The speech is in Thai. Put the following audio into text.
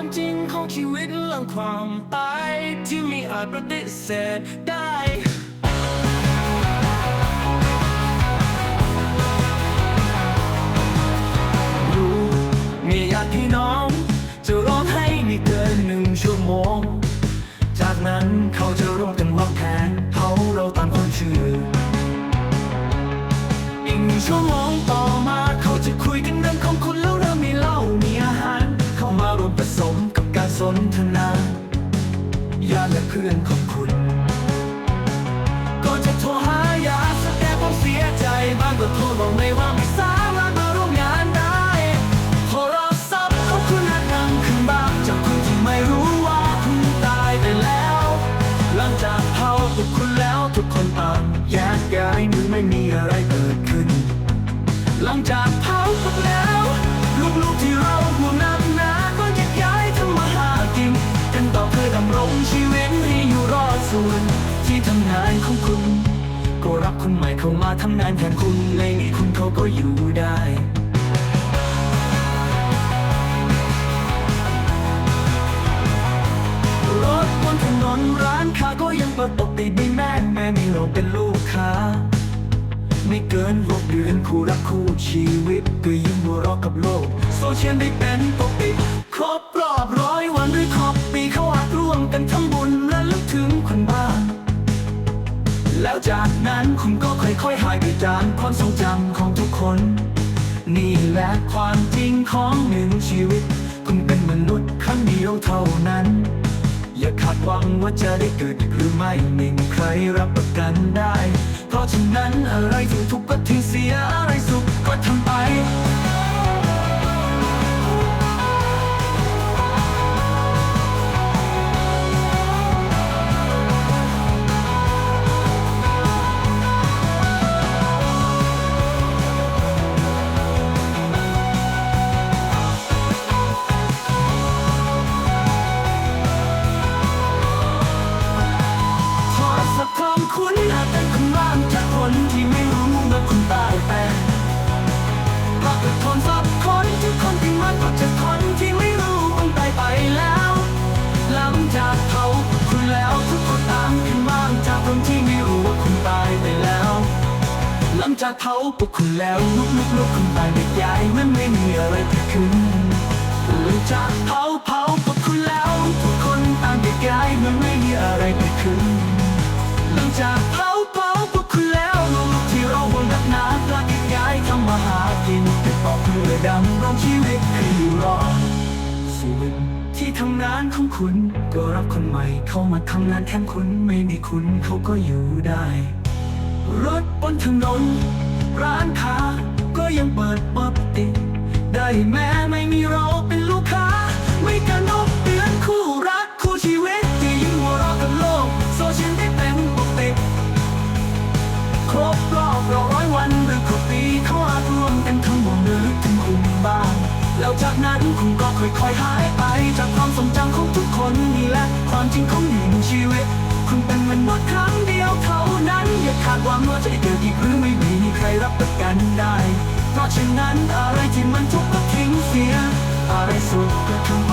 ความจริงของชีวิตหลังความตายที่มีอาจปฏิเสธได้ นทนาญาติและเพื่อนของคุณ ก็จะโทรหาญาติแสดงความเสียใจบ้างก็โทรบอกเลยว่าไม่สามารถมาร่วมงานได้โทรศัพท์ของคุณอาจดังขึ้นบ้างจากคนที่ไม่รู้ว่าคุณตายไปแล้ว หลังจากเผาพวกคุณแล้วทุกคนต่างแยกย้ายหมือไม่มีอะไรเกิดขึ้น หลังจาก ของคุณ ก็รับคนใหม่เข้ามาทำงานแทนคุณไม่มีคุณเขาก็อยู่ได้รถบนถนนร้านค้าก็ยังเปิดปกติดีแม่แม่มีเราเป็นลูกค้า ไม่เกินหกเดือนคู่รักคู่ชีวิตก็ยิ่งหัวเราะกับโลก โซเชียลได้เป็นปกติครบ คุณก็ค่อยๆหายไปจากความทรงจำของทุกคน นี่แหละความจริงของหนึ่งชีวิต คุณเป็นมนุษย์ครั้งเดียวเท่านั้น อย่าคาดหวังว่าจะได้เกิดหรือไม่ไม่มีใครรับประกันได้ เพราะฉะนั้นอะไรทุกข์ก็ จากเผาพวกคุณแล้วลุกลุกลุกคุณตายไม่ยายมันไม่มีอะไรเกิดขึ้นหลังจากเผาเผาพวกคุณแล้ว ทุกคนต่างแยกย้ายเหมันไม่มีอะไรเกิดขึ้นหลังจากเผาเผาพวกคุณแล้วลูกที่เราบนดักน้ำรักยังย้ายทำมาหากินติดต่อเพื่อดำรงชีวิตให้อยู่รอดส่วนที่ทำงานของคุณก็รับคนใหม่เข้ามาทำงานแทนคุณไม่มีคุณเขาก็อยู่ได้รถ นถนน ร้านค้าก็ยังเปิดปกติ ได้แม้ไม่มีเราเป็นลูกค้า ไม่กันนกเตือนคู่รักคู่ชีวิตที่ยิ่งหัวเราะกันโลก โซเชียลได้เป็นปกติครบรอบร้อยวันหรือครบปีเขาอาจรวมกันทั้งหมดหรือถึงคุณบ้าง แล้วจากนั้นคุณก็ค่อยๆหายไป จากความทรงจำของทุกคนนี่แหละความจริงของ นั้นอะไรที่มันทุกข์ก็ทิ้งเสีย อะไรสุดก็ทำไป